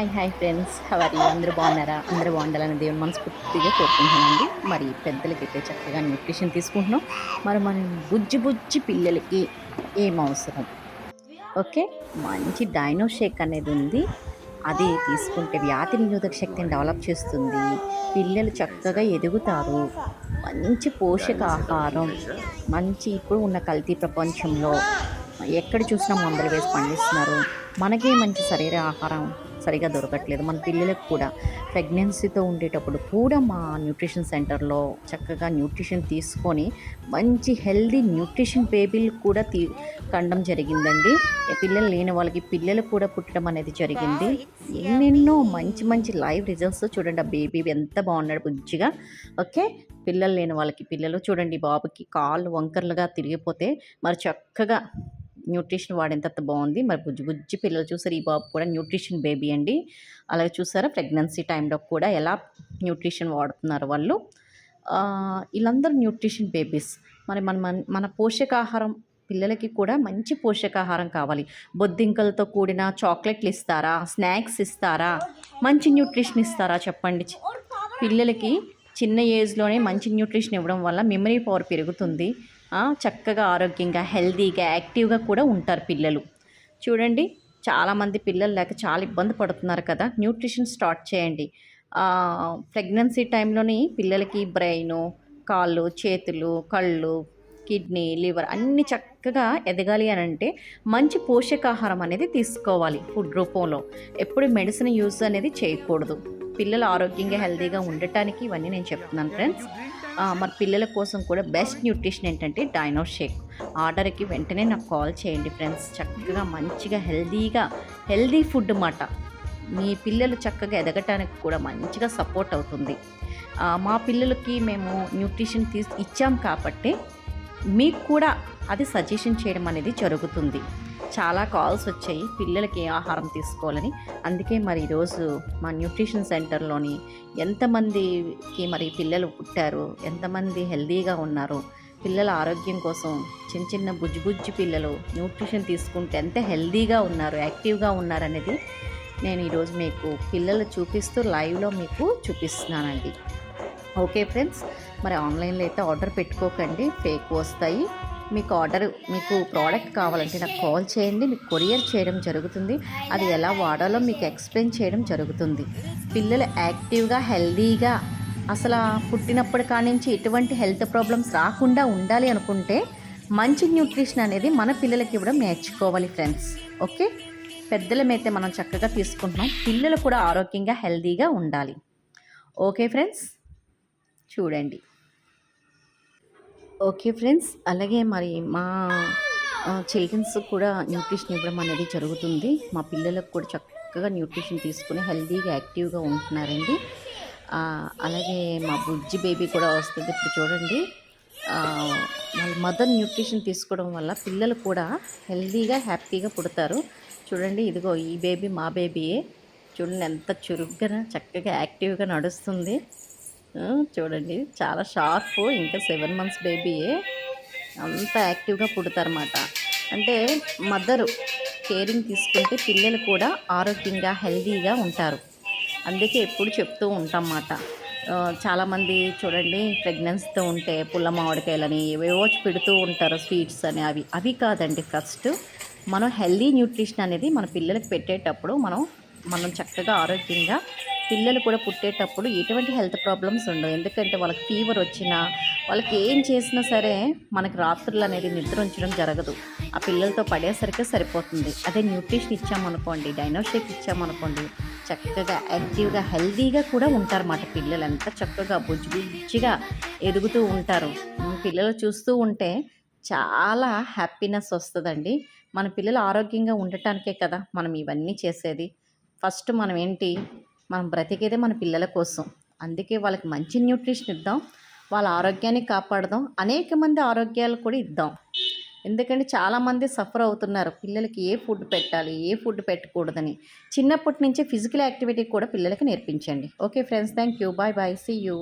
Hi hi friends how are you అందరూ బాగున్నారా? అందరూ బాగుండాలని దేవుని మనస్ఫూర్తిగా కోరుకుంటున్నానండి. మరి పెద్దలకి అయితే చక్కగా న్యూట్రిషన్ తీసుకుంటున్నాం. మరి మన బుజ్జి బుజ్జి పిల్లలకి ఏం అవసరం? ఓకే మంచి డైనో షేక్ అనేది ఉంది. అది తీసుకుంటే వ్యాధి నిరోధక శక్తిని డెవలప్ చేస్తుంది. పిల్లలు చక్కగా ఎదుగుతారు. మంచి పోషకాహారం మంచి ఇప్పుడు ఉన్న కల్తీ ప్రపంచంలో ఎక్కడ చూసినా మందులు వేసి పండిస్తున్నారు. మనకే మంచి శరీర ఆహారం. సరిగా దొరకట్లేదు. మన పిల్లలకు కూడా ప్రెగ్నెన్సీతో ఉండేటప్పుడు కూడా మా న్యూట్రిషన్ సెంటర్లో చక్కగా న్యూట్రిషన్ తీసుకొని మంచి హెల్దీ న్యూట్రిషన్ బేబీలు కూడా తీ కండం జరిగిందండి. పిల్లలు లేని వాళ్ళకి పిల్లలు కూడా పుట్టడం అనేది జరిగింది. ఎన్నెన్నో మంచి మంచి లైవ్ రిజల్ట్స్ చూడండి. ఆ బేబీ ఎంత బాగున్నాడు బుజ్జిగా. ఓకే? పిల్లలు లేని వాళ్ళకి పిల్లలు చూడండి బాబుకి కాళ్ళు వంకర్లుగా తిరిగిపోతే మరి చక్కగా న్యూట్రిషన్ వాడేంత బాగుంది. మరి బుజ్జి బుజ్జి పిల్లలు చూసారు ఈ బాబు కూడా న్యూట్రిషన్ బేబీ అండి. అలాగే చూసారా ప్రెగ్నెన్సీ టైంలో కూడా ఎలా న్యూట్రిషన్ వాడుతున్నారు వాళ్ళు. వీళ్ళందరూ న్యూట్రిషన్ బేబీస్. మరి మన మన మన పోషకాహారం పిల్లలకి కూడా మంచి పోషకాహారం కావాలి. బొద్దింకలతో కూడిన చాక్లెట్లు ఇస్తారా స్నాక్స్ ఇస్తారా మంచి న్యూట్రిషన్ ఇస్తారా చెప్పండి. పిల్లలకి చిన్న ఏజ్లోనే మంచి న్యూట్రిషన్ ఇవ్వడం వల్ల మెమరీ పవర్ పెరుగుతుంది. చక్కగా ఆరోగ్యంగా హెల్తీగా యాక్టివ్గా కూడా ఉంటారు పిల్లలు. చూడండి చాలామంది పిల్లలు లేక చాలా ఇబ్బంది పడుతున్నారు కదా. న్యూట్రిషన్ స్టార్ట్ చేయండి. ప్రెగ్నెన్సీ టైంలోని పిల్లలకి బ్రెయిన్ కాళ్ళు చేతులు కళ్ళు కిడ్నీ లివర్ అన్నీ చక్కగా ఎదగాలి అని అంటే మంచి పోషకాహారం అనేది తీసుకోవాలి ఫుడ్ రూపంలో. ఎప్పుడు మెడిసిన్ యూజ్ అనేది చేయకూడదు. పిల్లలు ఆరోగ్యంగా హెల్తీగా ఉండటానికి ఇవన్నీ నేను చెప్తున్నాను ఫ్రెండ్స్. మరి పిల్లల కోసం కూడా బెస్ట్ న్యూట్రిషన్ ఏంటంటే డైనో షేక్. ఆర్డర్కి వెంటనే నాకు కాల్ చేయండి ఫ్రెండ్స్. చక్కగా మంచిగా హెల్తీగా హెల్దీ ఫుడ్ మాట. మీ పిల్లలు చక్కగా ఎదగటానికి కూడా మంచిగా సపోర్ట్ అవుతుంది. మా పిల్లలకి మేము న్యూట్రిషన్ తీసి ఇచ్చాం కాబట్టి మీకు కూడా అది సజెషన్ చేయడం అనేది జరుగుతుంది. చాలా కాల్స్ వచ్చాయి. పిల్లలకి ఆహారం తీసుకోవాలని. అందుకే మరి ఈరోజు మా న్యూట్రిషన్ సెంటర్లోని ఎంతమందికి మరి పిల్లలు పుట్టారు ఎంతమంది హెల్దీగా ఉన్నారు పిల్లల ఆరోగ్యం కోసం చిన్న చిన్న బుజ్జిబుజ్జి పిల్లలు న్యూట్రిషన్ తీసుకుంటే ఎంత హెల్దీగా ఉన్నారు యాక్టివ్గా ఉన్నారనేది నేను ఈరోజు మీకు పిల్లలు చూపిస్తూ లైవ్లో మీకు చూపిస్తున్నానండి. ఓకే ఫ్రెండ్స్ మరి ఆన్లైన్లో అయితే ఆర్డర్ పెట్టుకోకండి. ఫేక్ వస్తాయి. మీకు ఆర్డర్ మీకు ప్రోడక్ట్ కావాలంటే నాకు కాల్ చేయండి మీకు కొరియర్ చేయడం జరుగుతుంది. అది ఎలా వాడాలో మీకు ఎక్స్ప్లెయిన్ చేయడం జరుగుతుంది. పిల్లలు యాక్టివ్గా హెల్దీగా అసలు పుట్టినప్పటి కానించి ఎటువంటి హెల్త్ ప్రాబ్లమ్స్ రాకుండా ఉండాలి అనుకుంటే మంచి న్యూట్రిషన్ అనేది మన పిల్లలకి ఇవ్వడం నేర్చుకోవాలి ఫ్రెండ్స్. ఓకే? పెద్దలమైతే మనం చక్కగా తీసుకుంటున్నాం. పిల్లలు కూడా ఆరోగ్యంగా హెల్దీగా ఉండాలి. Okay friends? చూడండి. Okay friends. అలాగే మరి మా చిల్డ్రన్స్ కూడా న్యూట్రిషన్ ఇవ్వడం అనేది జరుగుతుంది. మా పిల్లలకు కూడా చక్కగా న్యూట్రిషన్ తీసుకుని హెల్తీగా యాక్టివ్గా ఉంటున్నారండి. అలాగే మా బుజ్జి బేబీ కూడా వస్తుంది ఇప్పుడు చూడండి. వాళ్ళ మదర్ న్యూట్రిషన్ తీసుకోవడం వల్ల పిల్లలు కూడా హెల్తీగా హ్యాపీగా పుడతారు. చూడండి ఇదిగో ఈ బేబీ మా బేబీయే. చూడండి ఎంత చురుగ్గా చక్కగా యాక్టివ్గా నడుస్తుంది. చూడండి చాలా షార్ప్ ఇంకా సెవెన్ మంత్స్ బేబీయే. అంత యాక్టివ్గా పుడతారన్నమాట. అంటే మదరు కేరింగ్ తీసుకుంటే పిల్లలు కూడా ఆరోగ్యంగా హెల్దీగా ఉంటారు. అందుకే ఎప్పుడు చెప్తూ ఉంటామన్నమాట. చాలామంది చూడండి ప్రెగ్నెన్సీతో ఉంటే పుల్ల మామిడికాయలని ఏవేవో పెడుతూ ఉంటారు స్వీట్స్ అని అవి. అవి కాదండి ఫస్ట్. మనం హెల్దీ న్యూట్రిషన్ అనేది మన పిల్లలకు పెట్టేటప్పుడు మనం మనం చక్కగా ఆరోగ్యంగా పిల్లలు కూడా పుట్టేటప్పుడు ఎటువంటి హెల్త్ ప్రాబ్లమ్స్ ఉండవు. ఎందుకంటే వాళ్ళకి ఫీవర్ వచ్చినా వాళ్ళకి ఏం చేసినా సరే మనకి రాత్రులు అనేది నిద్ర ఉంచడం జరగదు. ఆ పిల్లలతో పడేసరికి సరిపోతుంది. అదే న్యూట్రిషన్ ఇచ్చామనుకోండి డైనోషేక్ ఇచ్చామనుకోండి చక్కగా యాక్టివ్గా హెల్తీగా కూడా ఉంటారన్నమాట పిల్లలు. ఎంత చక్కగా బుజ్జి బుజ్జిగా ఎదుగుతూ ఉంటారు. పిల్లలు చూస్తూ ఉంటే చాలా హ్యాపీనెస్ వస్తుందండి. మన పిల్లలు ఆరోగ్యంగా ఉండటానికే కదా మనం ఇవన్నీ చేసేది. ఫస్ట్ మనం ఏంటి? మనం బ్రతికేదే మన పిల్లల కోసం. అందుకే వాళ్ళకి మంచి న్యూట్రిషన్ ఇద్దాం వాళ్ళ ఆరోగ్యాన్ని కాపాడదాం అనేక మంది ఆరోగ్యాలు కూడా ఇద్దాం. ఎందుకంటే చాలామంది సఫర్ అవుతున్నారు. పిల్లలకి ఏ ఫుడ్ పెట్టాలి ఏ ఫుడ్ పెట్టకూడదని. చిన్నప్పటి నుంచే ఫిజికల్ యాక్టివిటీ కూడా పిల్లలకి నేర్పించండి. Okay friends thank you. Bye bye. See you.